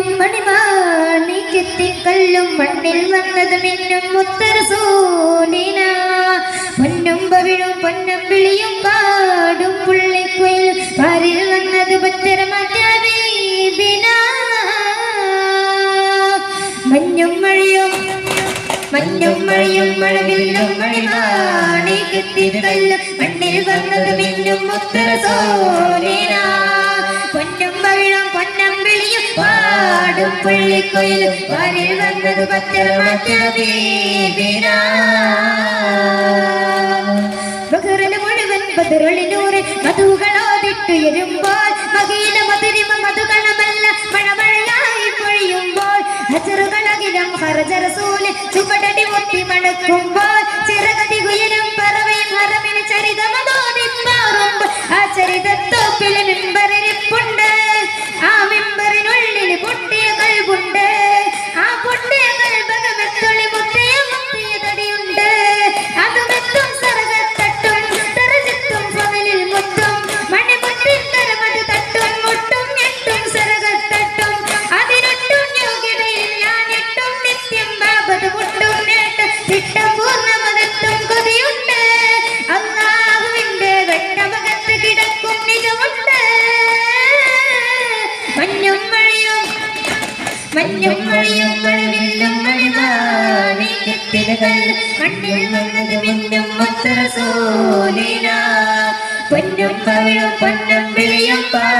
മിന്നും മണിമാണിക്കെത്തിക്കല്ലും മണ്ണിൽ വന്നത് മിന്നും മുത്തരസൂലിന പൊന്നും പവിഴും പൊന്നും വിളിയും കാടും പുള്ളിക്കുയിൽ. പാരിൽ വന്നത് പത്തരമാറ്റീബിന മഞ്ഞും മഴയും മഞ്ഞും മഴയും മഴവില്ലും മണിമാണിക്കെത്തിക്കല്ലും മണ്ണിൽ വന്നത് മിന്നും മുത്തരസൂലിന പാടും പുള്ളിക്കൊയിലും പാരിൽ വന്നത് പത്തരമാറ്റീബിന ബഹ്റിന് മുഴുവൻ ബദറുളിനൂറ് മധുകളോതിട്ടുയരുമ്പോൾ മകീന മധുരിമ മധുകളമല്ല മഴമഴയായി പൊഴിയുമ്പോൾ ഹജറുകളകിലും ഹറജറസൂൽ ചുവടടി മുട്ടി മണക്കുമ്പോൾ ചിറകതി കുയിലും പറവയും ഹറമിന് ചരിതമതോടി മാറുമ്പോൾ ആ ചരിതത്തോപ്പിൽ മഞ്ഞും മഴയും മഞ്ഞും മഴയും മഴവില്ലും മണിമാണിക്കെത്തിലുകൾ മണ്ണിൽ വന്നത് മിന്നും മുത്തരസൂലിന പൊന്നും പവിഴും പൊന്നും വിളിയും പാടും